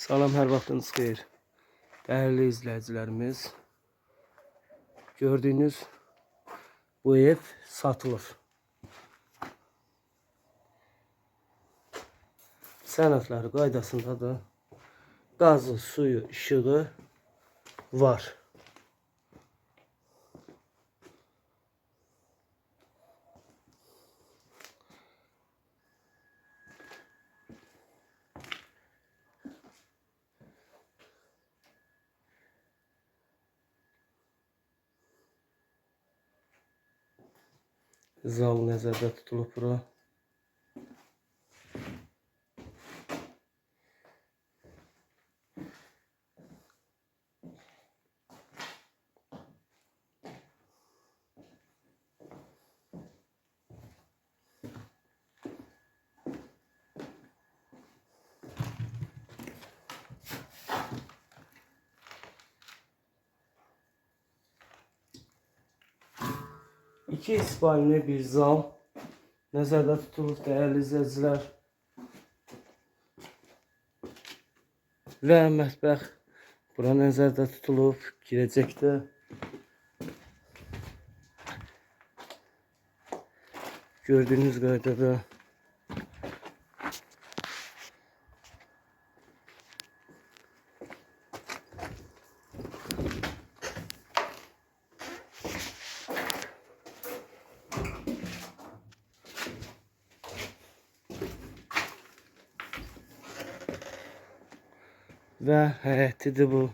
Salam, hər vaxtınız xeyir. Dəyərli izləyicilərimiz, gördüyünüz bu ev satılır. Sənədləri qaydasında da qazı, suyu, işığı var. Zal nəzərdə tutulub bura. İki ispanli bir zal nəzərdə tutulub dəyərli izləyicilər. Və mətbəx bura nəzərdə tutulub girəcəkdə. Gördüyünüz qaydada və həyətidir bu.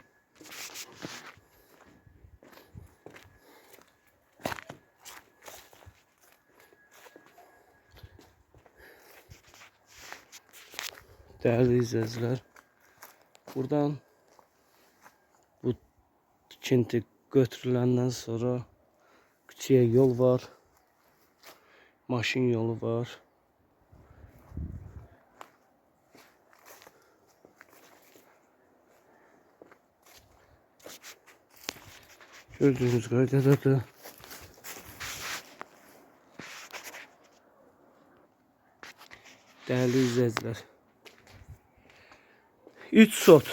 Değerli izleyiciler, buradan bu tikinti götürülenden sonra küçüğe yol var, maşın yolu var. Gördüğünüz kaydada da Değerli izleyiciler 3 sot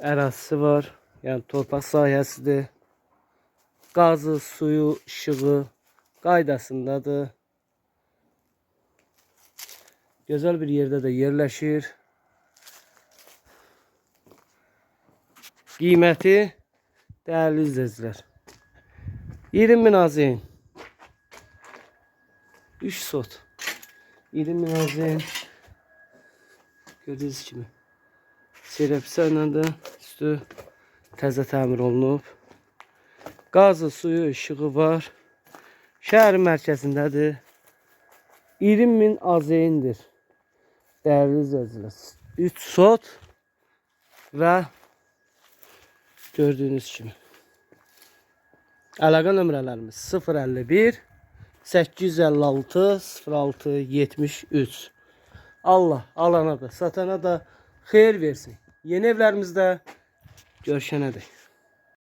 ərazisi var. Yəni torpaq sahəsidir. Qazı, suyu, işığı qaydasındadır. Gözəl bir yerdə də yerləşir. Qiyməti Değerli izleyiciler. 20 bin azin. 3 sot. 20 bin azin. Gördüğünüz kimi. Serepsərlə də üstü təzə təmir olunub. Qazı, suyu, işığı var. Şəhərin mərkəzindədir. 20 min azeyindir. Değerli izləyicilər. 3 sot və Gördüğünüz kimi. Əlaqə nömrələrimiz 051 856 06 73. Allah alana da satana da xeyir versin. Yeni evlərimizdə görüşənədək.